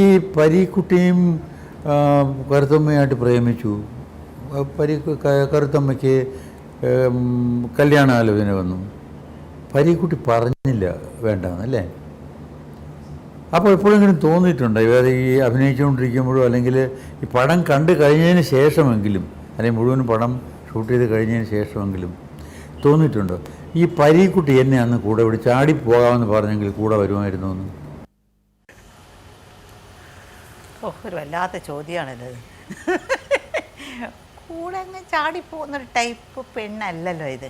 ഈ പരീക്കുട്ടിയും ആ, കറുത്തമ്മയായിട്ട് പ്രേമിച്ചു. പരി കരുത്തമ്മയ്ക്ക് കല്യാണാലോചന വന്നു. പരീക്കുട്ടി പറഞ്ഞില്ല വേണ്ടെന്നല്ലേ? അപ്പോൾ എപ്പോഴെങ്കിലും തോന്നിയിട്ടുണ്ടോ? ഇവരെ ഈ അഭിനയിച്ചുകൊണ്ടിരിക്കുമ്പോഴോ അല്ലെങ്കിൽ ഈ പടം കണ്ടു കഴിഞ്ഞതിന് ശേഷമെങ്കിലും അല്ലെങ്കിൽ മുഴുവൻ പടം ഷൂട്ട് ചെയ്ത് കഴിഞ്ഞതിന് ശേഷമെങ്കിലും തോന്നിയിട്ടുണ്ടോ? ഈ പരീക്കുട്ടി എന്നെ അന്ന് കൂടെ വിളിച്ച് ആടി പോകാമെന്ന് പറഞ്ഞെങ്കിൽ കൂടെ വരുമായിരുന്നു എന്ന്? ഓ ഒരു വല്ലാത്ത ചോദ്യമാണിത് കൂടെ അങ്ങ് ചാടിപ്പോകുന്നൊരു ടൈപ്പ് പെണ്ണല്ലല്ലോ ഇത്.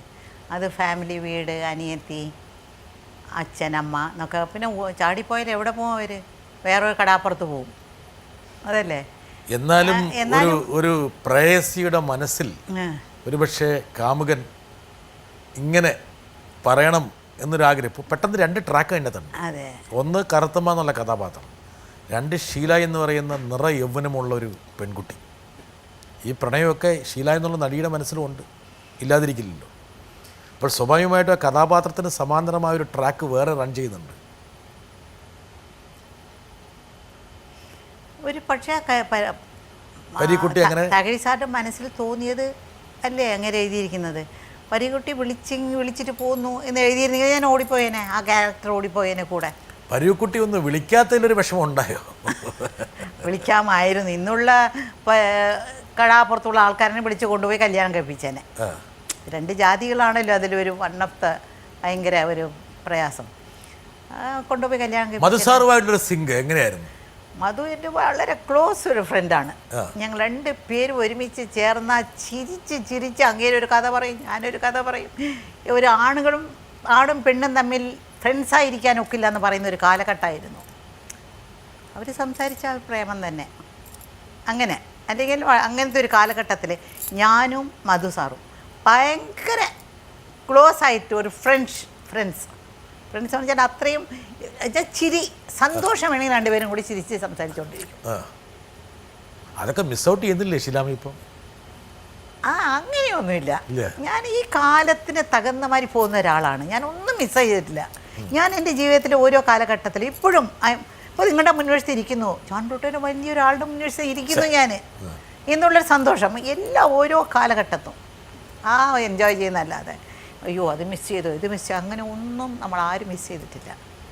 അത് ഫാമിലി വീട് അനിയത്തി അച്ഛനമ്മ എന്നൊക്കെ. പിന്നെ ചാടിപ്പോയാൽ എവിടെ പോകും അവർ വേറൊരു കടാപ്പുറത്ത് പോകും അതല്ലേ? എന്നാലും ഒരു ഒരു പ്രേയസിയുടെ മനസ്സിൽ. ഒരുപക്ഷെ കാമുകൻ ഇങ്ങനെ പറയണം എന്നൊരാഗ്രഹം. പെട്ടെന്ന് രണ്ട് ട്രാക്ക് അതിനകത്തുണ്ട്. അതെ. ഒന്ന് കറുത്തമ്മ എന്നുള്ള കഥാപാത്രം. രണ്ട് ഷീല എന്ന് പറയുന്ന നിറ യൗവനമുള്ള ഒരു പെൺകുട്ടി. ഈ പ്രണയമൊക്കെ ഷീല എന്നുള്ള നടിയുടെ മനസ്സിലുമുണ്ട് ഇല്ലാതിരിക്കില്ലല്ലോ. അപ്പോൾ സ്വാഭാവികമായിട്ടും ആ കഥാപാത്രത്തിന് സമാന്തരമായ ഒരു ട്രാക്ക് വേറെ റൺ ചെയ്യുന്നുണ്ട്. ഒരു പക്ഷേ പരീക്കുട്ടി അങ്ങനെ- തകഴി സാറിന്റെ മനസ്സിൽ തോന്നിയത് അല്ലേ അങ്ങനെ എഴുതിയിരിക്കുന്നത്? പരീക്കുട്ടി വിളിച്ചിങ് വിളിച്ചിട്ട് പോന്നു എന്ന് എഴുതിയിരുന്നെങ്കിൽ ഞാൻ ഓടിപ്പോയേനെ ആ ക്യാരക്ടർ ഓടിപ്പോയേനെ കൂടെ. പരുക്കുട്ടി ഒന്ന് വിളിക്കാത്തതിലൊരു വിഷമം ഉണ്ടായോ വിളിക്കാമായിരുന്നു. ഇന്നുള്ള കടാപ്പുറത്തുള്ള ആൾക്കാരനെ വിളിച്ച് കൊണ്ടുപോയി കല്യാണം കഴിപ്പിച്ചേനെ. രണ്ട് ജാതികളാണല്ലോ അതിലൊരു വണ്ണത്ത് ഭയങ്കര ഒരു പ്രയാസം. കൊണ്ടുപോയി കല്യാണം. സിംഗ് സിങ്ക് എങ്ങനെയായിരുന്നു? മധു എന്റെ വളരെ ക്ലോസ് ഒരു ഫ്രണ്ടാണ്. ഞങ്ങൾ രണ്ട് പേരും ഒരുമിച്ച് ചേർന്ന ചിരിച്ച് ചിരിച്ച് അങ്ങേരൊരു കഥ പറയും ഞാനൊരു കഥ പറയും. ഒരു ആണുങ്ങളും ആണും പെണ്ണും തമ്മിൽ ഫ്രണ്ട്സായിരിക്കാൻ ഒക്കില്ല എന്ന് പറയുന്ന ഒരു കാലഘട്ടമായിരുന്നു. അവർ സംസാരിച്ച ആ പ്രേമം തന്നെ. അങ്ങനെ അല്ലെങ്കിൽ അങ്ങനത്തെ ഒരു കാലഘട്ടത്തിൽ ഞാനും മധു സാറും ഭയങ്കര ക്ലോസ് ആയിട്ട് ഒരു ഫ്രണ്ട്സ് ഫ്രണ്ട്സ്. ഫ്രണ്ട്സ് എന്ന് വെച്ചാൽ അത്രയും ചിരി സന്തോഷം വേണമെങ്കിൽ രണ്ടുപേരും കൂടി ചിരിച്ച് സംസാരിച്ചുകൊണ്ടിരിക്കും അതൊക്കെ മിസ് ഔട്ട് ചെയ്യുന്നില്ലേ ശിലാമി ഇപ്പം? ആ അങ്ങനെയൊന്നുമില്ല. ഞാൻ ഈ കാലത്തിന് തകർന്ന മാതിരി പോകുന്ന ഒരാളാണ്. ഞാൻ ഒന്നും മിസ് ചെയ്തിട്ടില്ല. ഞാൻ എന്റെ ജീവിതത്തിലെ ഓരോ കാലഘട്ടത്തിൽ ഇപ്പോഴും ഇപ്പോൾ നിങ്ങളുടെ മുൻവശത്ത് ഇരിക്കുന്നു. ജോൺ ബ്രൂട്ടോയുടെ വലിയൊരാളുടെ മുൻവശത്ത് ഇരിക്കുന്നു ഞാൻ എന്നുള്ളൊരു സന്തോഷം. എല്ലാ ഓരോ കാലഘട്ടത്തും. ആ എൻജോയ് ചെയ്യുന്നതല്ലാതെ. അയ്യോ അത് മിസ് ചെയ്തു ഇത് മിസ് ചെയ്തു. അങ്ങനെ ഒന്നും നമ്മൾ ആരും മിസ് ചെയ്തിട്ടില്ല.